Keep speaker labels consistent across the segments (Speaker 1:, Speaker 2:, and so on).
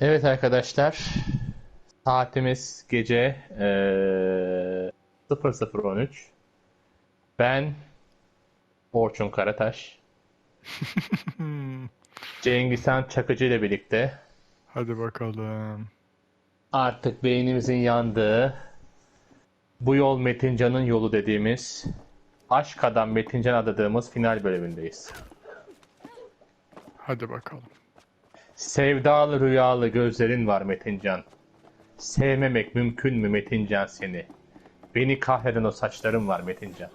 Speaker 1: Evet arkadaşlar. Saatimiz gece eee 00.13. Ben Orçun Karataş. Cengizhan Çakıcı ile birlikte
Speaker 2: Hadi bakalım.
Speaker 1: artık beynimizin yandığı bu yol Metincan'ın yolu dediğimiz Aşk Adam Metincan adadığımız final bölümündeyiz.
Speaker 2: Hadi bakalım.
Speaker 1: Sevdalı rüyalı gözlerin var Metincan. Sevmemek mümkün mü Metincan seni? Beni kahreden o saçların var Metincan.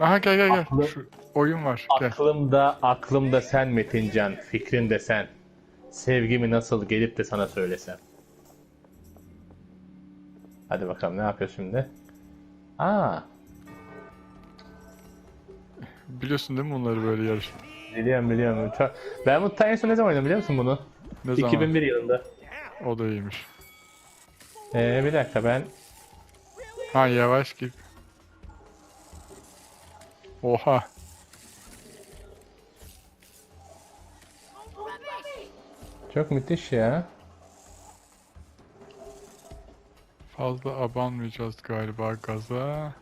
Speaker 2: Aha gel gel gel.
Speaker 1: Aklı-
Speaker 2: Şu oyun var. Gel.
Speaker 1: Aklımda, aklımda sen Metincan, fikrimde sen. Sevgimi nasıl gelip de sana söylesem. Hadi bakalım ne yapıyor şimdi? Aa,
Speaker 2: Biliyorsun değil mi bunları böyle yarış?
Speaker 1: Biliyorum biliyorum. Çok... Ben bu en son ne zaman oynadım biliyor musun bunu?
Speaker 2: Ne zaman?
Speaker 1: 2001 yılında.
Speaker 2: O da iyiymiş.
Speaker 1: Ee, bir dakika ben
Speaker 2: Ha yavaş git. Oha.
Speaker 1: çok müthiş ya.
Speaker 2: Fazla abanmayacağız galiba gaza.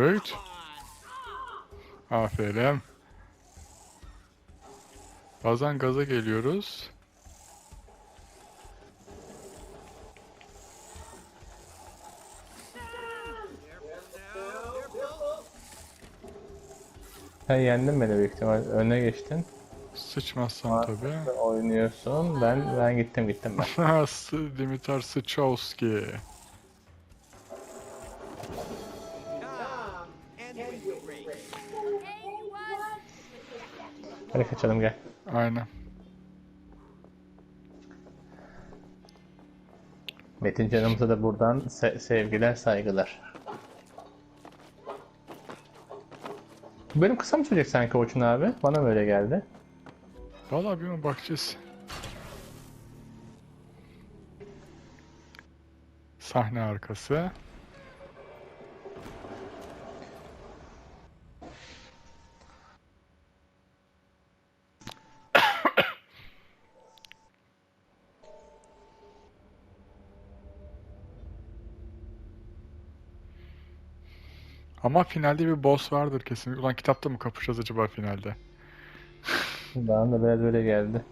Speaker 2: Evet. Aferin. Bazen gaza geliyoruz.
Speaker 1: Sen yendin beni büyük ihtimal. Öne geçtin.
Speaker 2: Sıçmazsan tabii.
Speaker 1: Oynuyorsun. Ben ben gittim gittim ben.
Speaker 2: Dimitar Sıçovski.
Speaker 1: Hadi kaçalım gel.
Speaker 2: Aynen.
Speaker 1: Metin canımıza da buradan se- sevgiler, saygılar. Bu bölüm kısa mı sürecek sanki Orçun abi? Bana mı öyle geldi?
Speaker 2: Vallahi bir bakacağız. Sahne arkası. Ama finalde bir boss vardır kesin. Ulan kitapta mı kapışacağız acaba finalde?
Speaker 1: Bana da biraz öyle geldi.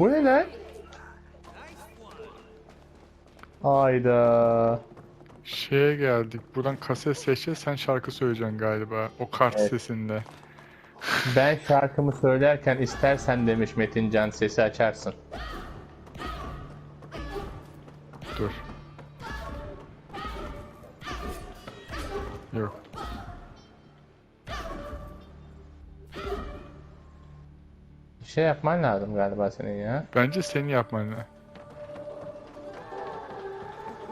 Speaker 1: Bu ne lan? Ayda.
Speaker 2: Şeye geldik. Buradan kaset seçeceğiz. Sen şarkı söyleyeceksin galiba. O kart
Speaker 1: Evet.
Speaker 2: sesinde.
Speaker 1: Ben şarkımı söylerken istersen demiş Metin Can sesi açarsın. Şey yapman lazım galiba senin ya.
Speaker 2: Bence seni yapman lazım.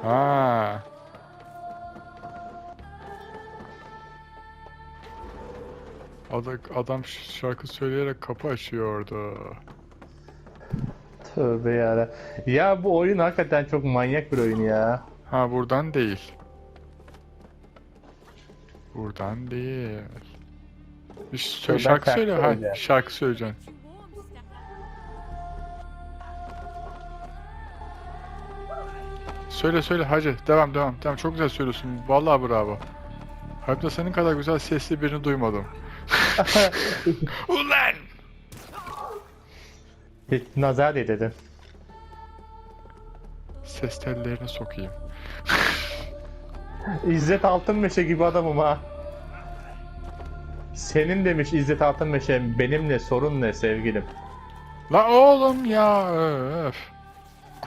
Speaker 2: Ha. Adam, adam şarkı söyleyerek kapı açıyordu.
Speaker 1: Tövbe ya. Ya bu oyun hakikaten çok manyak bir oyun ya.
Speaker 2: Ha buradan değil. Buradan değil. Bir şarkı söyle. Ha, şarkı söyleyeceksin. Söyle söyle hacı. Devam devam. Devam. Çok güzel söylüyorsun. Vallahi bravo. Hayatta senin kadar güzel sesli birini duymadım. Ulan!
Speaker 1: Hiç nazar diye dedim.
Speaker 2: Ses tellerine sokayım.
Speaker 1: İzzet Altınmeşe gibi adamım ha. Senin demiş İzzet Altınmeşe benimle sorun ne sevgilim?
Speaker 2: La oğlum ya öf.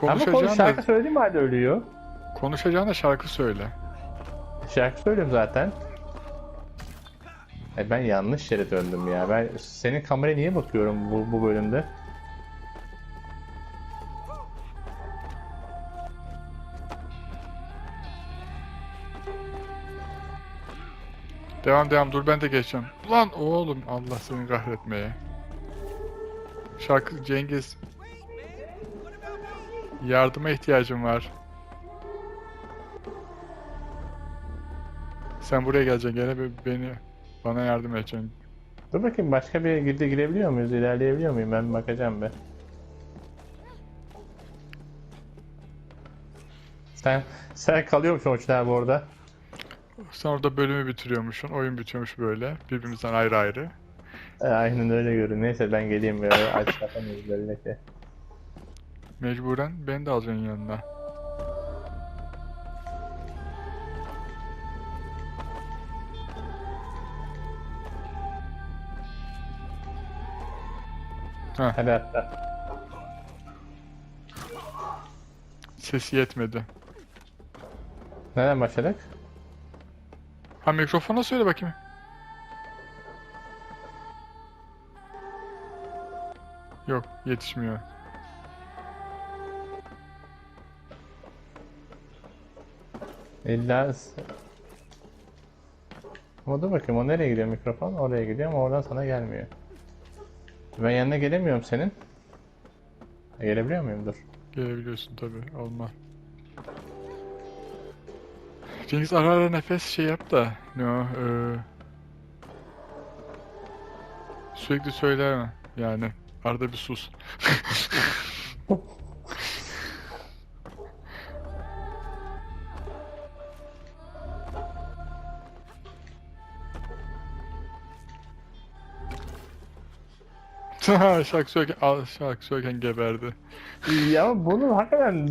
Speaker 1: Ama konuş
Speaker 2: Konuşacağın
Speaker 1: şarkı söylediğim halde ölüyor.
Speaker 2: konuşacağın da şarkı söyle.
Speaker 1: Şarkı söylüyorum zaten. E ben yanlış yere döndüm ya. Ben senin kameraya niye bakıyorum bu, bu bölümde?
Speaker 2: Devam devam dur ben de geçeceğim. Lan oğlum Allah seni kahretmeye. Şarkı Cengiz. Yardıma ihtiyacım var. Sen buraya geleceksin gene be- beni bana yardım edeceksin.
Speaker 1: Dur bakayım başka bir gide girebiliyor muyuz? İlerleyebiliyor muyum? Ben bakacağım be. Sen sen kalıyor musun Uçlar bu arada?
Speaker 2: Sen orada bölümü bitiriyormuşsun. Oyun bitiyormuş böyle. Birbirimizden ayrı ayrı.
Speaker 1: E, aynen öyle görünüyor. Neyse ben geleyim böyle aç kapamayız böyle ki.
Speaker 2: Mecburen beni de alacaksın yanına.
Speaker 1: Hadi hatta.
Speaker 2: Sesi yetmedi.
Speaker 1: Nereden başladık?
Speaker 2: Ha mikrofona söyle bakayım. Yok yetişmiyor.
Speaker 1: İlla... Ama dur bakayım o nereye gidiyor mikrofon? Oraya gidiyor ama oradan sana gelmiyor. Ben yanına gelemiyorum senin. Ha, Gelebiliyor muyum? Dur.
Speaker 2: Gelebiliyorsun tabi olma. Cengiz ara ara nefes şey yap da ne o eee, sürekli söyleme yani arada bir sus. şarkı söylerken, al- şarkı söylerken geberdi.
Speaker 1: Ya bunu hakikaten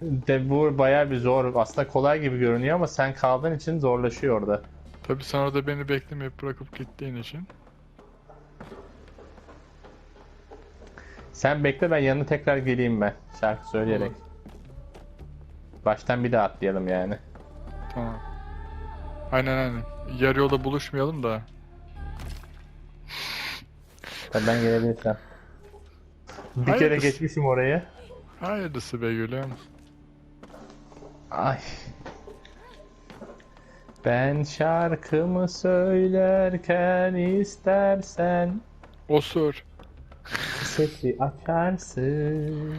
Speaker 1: de bu bayağı bir zor. Aslında kolay gibi görünüyor ama sen kaldığın için zorlaşıyor orada.
Speaker 2: Tabii sen orada beni beklemeyip bırakıp gittiğin için.
Speaker 1: Sen bekle ben yanına tekrar geleyim ben şarkı söyleyerek.
Speaker 2: Olur.
Speaker 1: Baştan bir daha atlayalım yani.
Speaker 2: Tamam. Aynen aynen. Yarı yolda buluşmayalım da.
Speaker 1: Ben gelebilirsem. Bir kere geçmişim oraya.
Speaker 2: Hayırlısı be gülüm.
Speaker 1: Ay. Ben şarkımı söylerken istersen
Speaker 2: Osur.
Speaker 1: sesi açarsın.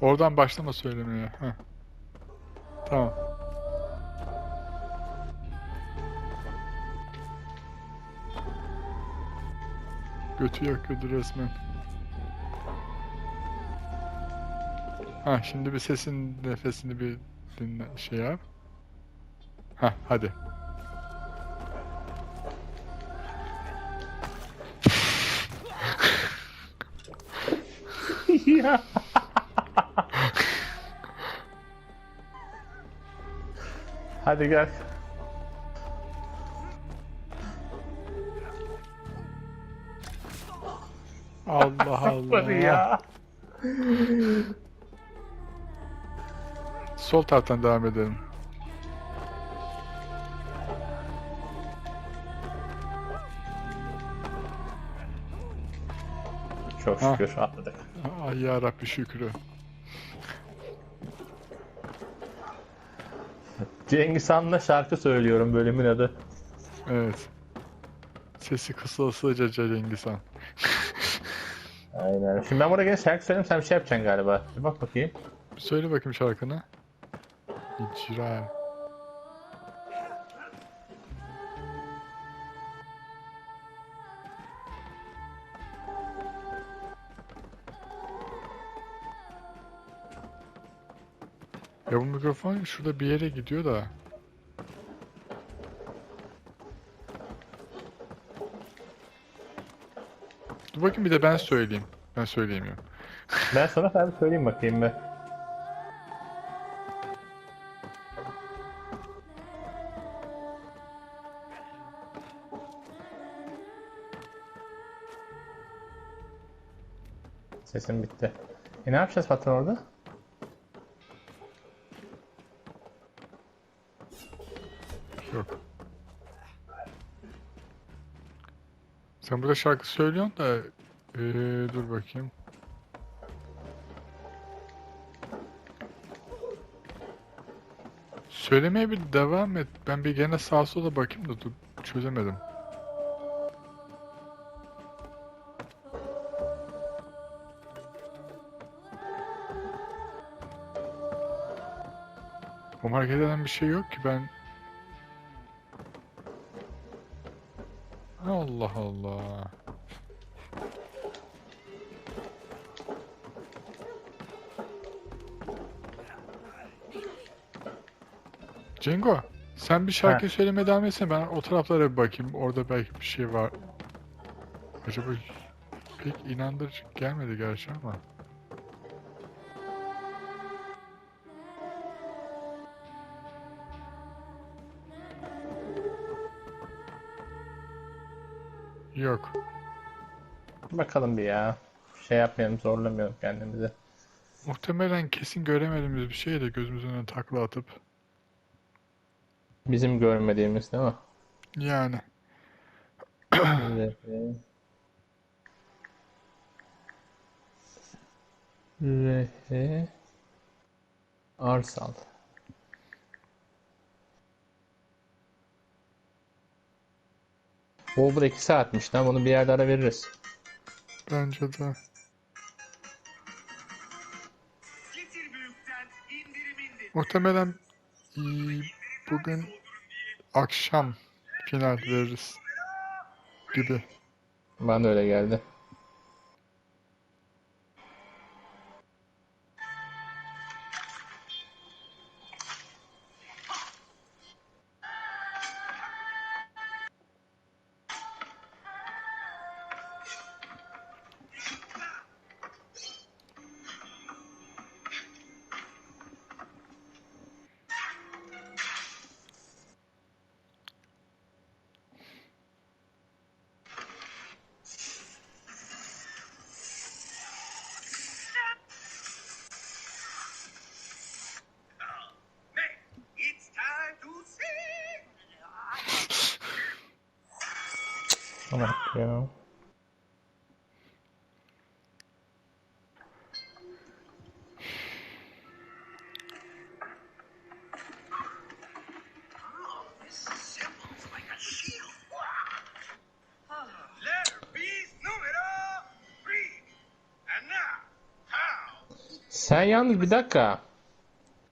Speaker 2: Oradan başlama söylemeye. Heh. Tamam. Götü yakıyordu resmen. Ha şimdi bir sesin nefesini bir dinle şey yap. Ha hadi.
Speaker 1: Ya. Hadi gel.
Speaker 2: Sol taraftan devam edelim.
Speaker 1: Çok
Speaker 2: Ha.
Speaker 1: şükür atladık.
Speaker 2: Ay ya Rabbi şükrü.
Speaker 1: Cengiz Han'la şarkı söylüyorum bölümün adı.
Speaker 2: Evet. Sesi kısılsıca Cengiz Han.
Speaker 1: Aynen. Şimdi ben buraya gene şarkı söyleyeyim sen bir şey yapacaksın galiba. Bir bak bakayım.
Speaker 2: Söyle bakayım şarkını. İcra. Ya bu mikrofon şurada bir yere gidiyor da. Dur bakayım bir de ben söyleyeyim. Ben söyleyemiyorum.
Speaker 1: Ben sana sen söyleyeyim bakayım be. Sesim bitti. E ne yapacağız patron orada?
Speaker 2: Yok. Sen burada şarkı söylüyorsun da eee, dur bakayım. Söylemeye bir devam et. Ben bir gene sağa sola bakayım da dur çözemedim. Hareket eden bir şey yok ki ben Allah Allah. Cengo, sen bir şarkı söylemeye devam etsene ben o taraflara bir bakayım. Orada belki bir şey var. Acaba pek inandırıcı gelmedi gerçi ama. Yok.
Speaker 1: Bakalım bir ya. Şey yapmayalım, zorlamayalım kendimizi.
Speaker 2: Muhtemelen kesin göremediğimiz bir şey de gözümüzün önüne takla atıp.
Speaker 1: Bizim görmediğimiz değil mi?
Speaker 2: Yani.
Speaker 1: Evet. Rehe Arsal. Over 2 saatmiş lan bunu bir yerde ara veririz.
Speaker 2: Bence de. Muhtemelen iyi, bugün akşam final veririz gibi.
Speaker 1: Bana öyle geldi. Sen yalnız bir dakika.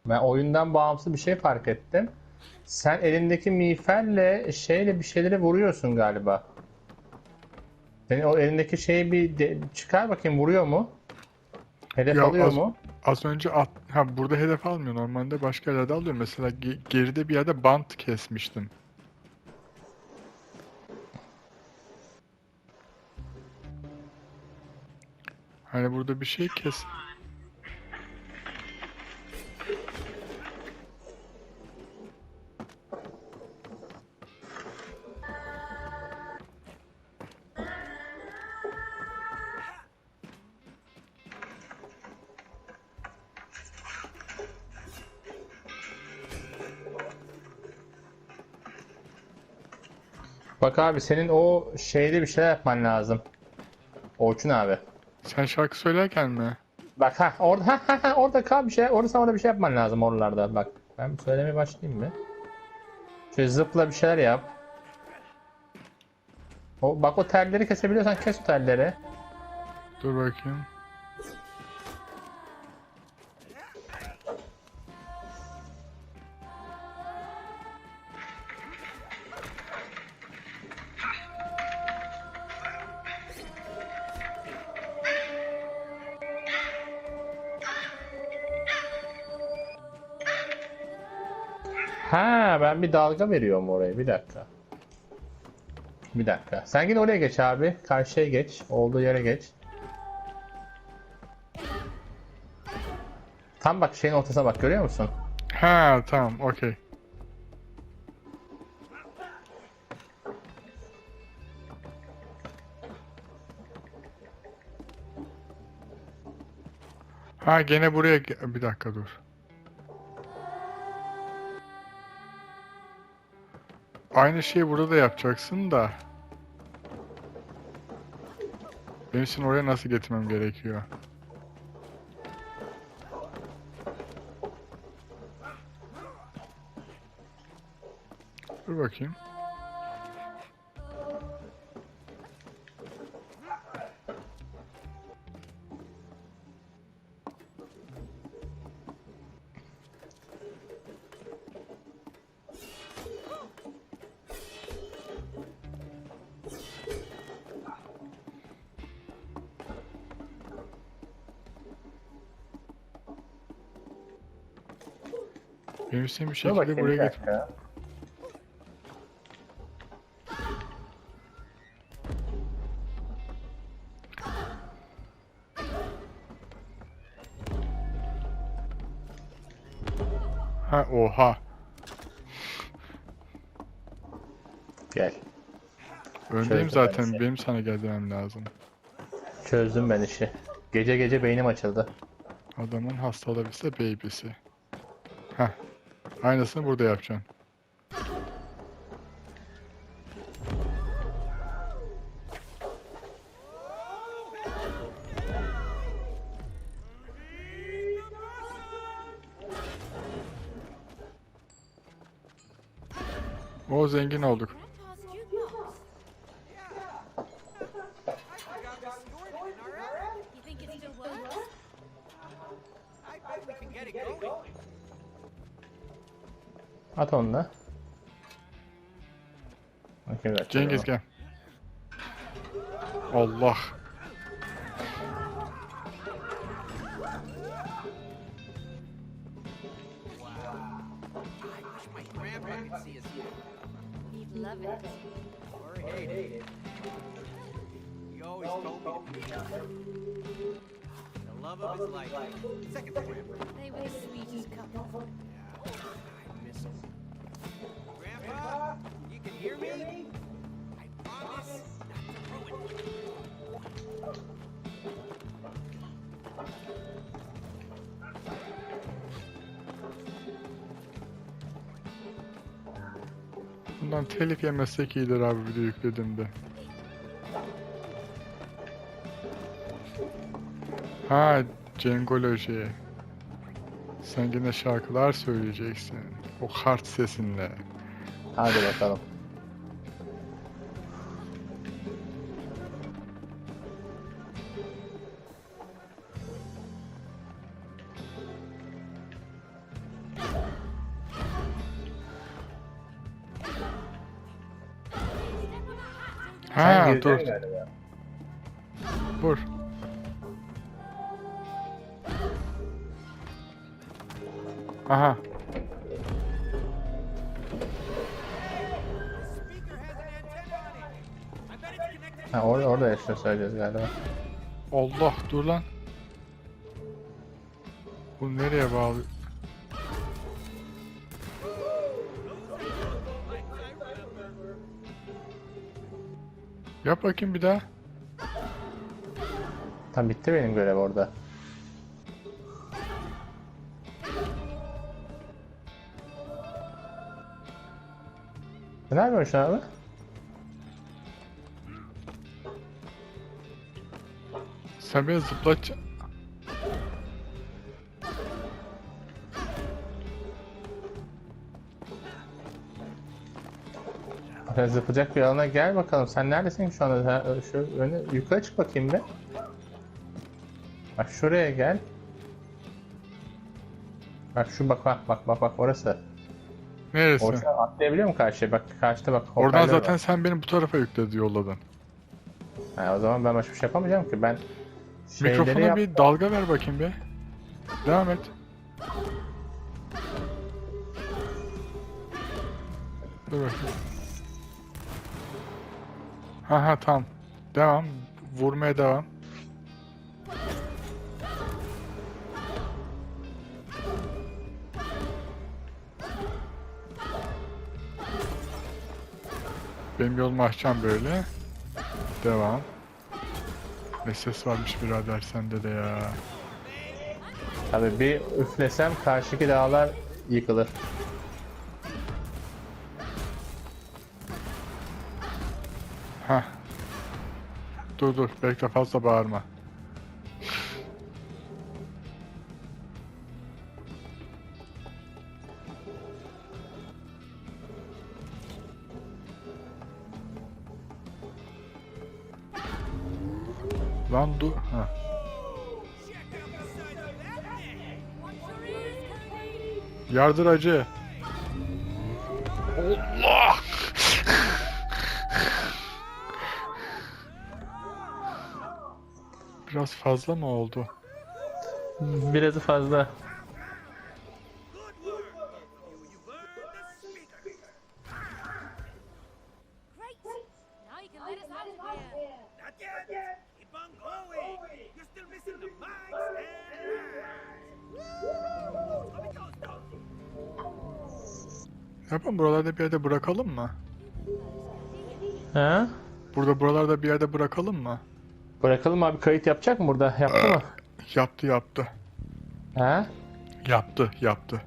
Speaker 1: Ben oyundan bağımsız bir şey fark ettim. Sen elindeki miğferle şeyle bir şeyleri vuruyorsun galiba. Senin o elindeki şeyi bir de- çıkar bakayım vuruyor mu? Hedef
Speaker 2: Ya
Speaker 1: alıyor
Speaker 2: az-
Speaker 1: mu?
Speaker 2: Az önce at, ha burada hedef almıyor. Normalde başka yerlerde alıyor. Mesela ge- geride bir yerde bant kesmiştim. Hani burada bir şey kes.
Speaker 1: Bak abi senin o şeyde bir şeyler yapman lazım. Orçun abi.
Speaker 2: Sen şarkı söylerken mi?
Speaker 1: Bak ha orada ha, ha, ha, orada kal bir şey. Orada sana orada bir şey yapman lazım oralarda. Bak ben söylemeye başlayayım mı? Şöyle zıpla bir şeyler yap. O, bak o telleri kesebiliyorsan kes o telleri.
Speaker 2: Dur bakayım.
Speaker 1: Ben bir dalga veriyorum oraya. Bir dakika. Bir dakika. Sen git oraya geç abi. Karşıya geç. Olduğu yere geç. Tam bak şeyin ortasına bak görüyor musun?
Speaker 2: Ha tamam okey. Ha gene buraya bir dakika dur. Aynı şeyi burada da yapacaksın da. Benim için oraya nasıl getirmem gerekiyor? Dur bakayım. İçin bir
Speaker 1: Dur
Speaker 2: şekilde
Speaker 1: bakayım bir
Speaker 2: buraya getir.
Speaker 1: dakika.
Speaker 2: Ha oha.
Speaker 1: Gel.
Speaker 2: Öndeyim
Speaker 1: Şöyle
Speaker 2: zaten.
Speaker 1: ben-
Speaker 2: Benim sana gelmem lazım.
Speaker 1: Çözdüm ben işi. Gece gece beynim açıldı.
Speaker 2: Adamın hastalığı ise baby'si. Heh. Aynısını burada yapacaksın. O zengin olduk.
Speaker 3: Love
Speaker 4: of his life. Second to grandpa.
Speaker 3: They were the sweetest couple.
Speaker 4: Yeah, I miss him. You can hear me? I promise not to ruin.
Speaker 2: Bundan telif yemezsek iyidir abi video yüklediğimde. Ha Cengoloji. Sen yine şarkılar söyleyeceksin. O kart sesinle.
Speaker 1: Hadi bakalım.
Speaker 2: Ha dur.
Speaker 1: galiba.
Speaker 2: Vur. Aha.
Speaker 1: Ha, orada, orada söyleyeceğiz galiba.
Speaker 2: Allah dur lan. Bu nereye bağlı? Yap bakayım bir daha.
Speaker 1: Tam bitti benim görev orada. Ne yapıyorsun abi?
Speaker 2: Sen beni zıplat.
Speaker 1: Oraya zıplayacak bir alana gel bakalım. Sen neredesin şu anda? Ha, Şu öne, yukarı çık bakayım bir. Bak şuraya gel. Bak şu bak bak bak bak bak orası.
Speaker 2: Neresi?
Speaker 1: Orası atlayabiliyor mu karşıya? Bak karşıda bak.
Speaker 2: Oradan
Speaker 1: hoparlör
Speaker 2: zaten
Speaker 1: var.
Speaker 2: sen beni bu tarafa yükledi yolladın.
Speaker 1: Ha, o zaman ben başka bir şey yapamayacağım ki. Ben şeyleri
Speaker 2: Mikrofona
Speaker 1: yap-
Speaker 2: bir dalga ver bakayım bir. Devam et. Dur bakayım. Ha ha tamam. Devam. Vurmaya devam. Benim yolumu açacağım böyle. Devam. Ses varmış birader sende de ya.
Speaker 1: Tabii bir üflesem karşıki dağlar yıkılır.
Speaker 2: Heh. Dur dur bekle fazla bağırma. Lan. Ha. Yardır acı. Allah! Biraz fazla mı oldu?
Speaker 1: Birazı fazla.
Speaker 2: Yapın buralarda bir yerde bırakalım mı?
Speaker 1: Ha?
Speaker 2: Burada buralarda bir yerde bırakalım mı?
Speaker 1: Bırakalım abi kayıt yapacak mı burada? Yaptı mı?
Speaker 2: Yaptı yaptı.
Speaker 1: Ha?
Speaker 2: Yaptı yaptı.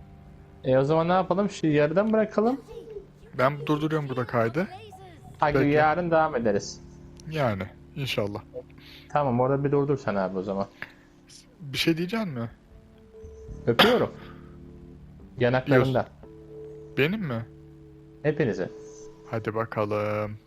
Speaker 1: E o zaman ne yapalım? Şu yarıdan bırakalım.
Speaker 2: Ben durduruyorum burada kaydı.
Speaker 1: Hadi
Speaker 2: Peki.
Speaker 1: yarın devam ederiz.
Speaker 2: Yani inşallah.
Speaker 1: Tamam orada bir durdur sen abi o zaman.
Speaker 2: Bir şey diyecek mi?
Speaker 1: Öpüyorum. Yanaklarından.
Speaker 2: Benim mi?
Speaker 1: Hepinizi.
Speaker 2: Hadi bakalım.